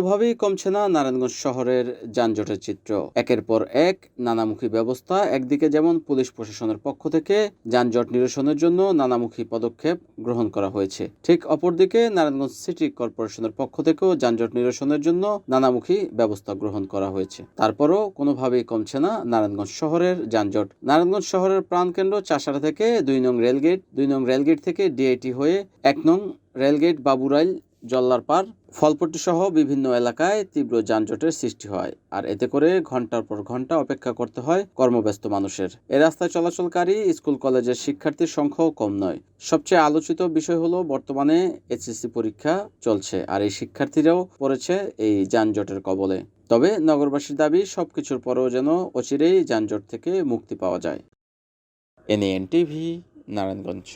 কোনোভাবেই কমছে না নারায়ণগঞ্জ শহরের যানজটের চিত্র। একের পর এক নানামুখী ব্যবস্থা, একদিকে যেমন পুলিশ প্রশাসনের পক্ষ থেকে যানজট নিরসনের জন্য নানামুখী পদক্ষেপ গ্রহণ করা হয়েছে, ঠিক অপরদিকে নারায়ণগঞ্জ সিটি কর্পোরেশনের পক্ষ থেকেও যানজট নিরসনের জন্য নানামুখী ব্যবস্থা গ্রহণ করা হয়েছে। তারপরও কোনোভাবেই কমছে না নারায়ণগঞ্জ শহরের যানজট। নারায়ণগঞ্জ শহরের প্রাণকেন্দ্র চাষারা থেকে দুই নং রেলগেট, দুই নং রেলগেট থেকে ডিআইটি হয়ে এক নং রেলগেট বাবুরাইল জল্লার পার ফলপট্টি সহ বিভিন্ন এলাকায় তীব্র যানজটের সৃষ্টি হয়। আর এতে করে ঘণ্টার পর ঘণ্টা অপেক্ষা করতে হয় কর্মব্যস্ত মানুষের। এ রাস্তায় চলাচলকারী স্কুল, কলেজের শিক্ষার্থীর সংখ্যাও কম নয়। সবচেয়ে আলোচিত বিষয় হলো বর্তমানে এইচএসসি পরীক্ষা চলছে আর এই শিক্ষার্থীরাও পড়েছে এই যানজটের কবলে। তবে নগরবাসীর দাবি, সবকিছুর পরেও যেন অচিরেই যানজট থেকে মুক্তি পাওয়া যায়। N N TV Narayanganj.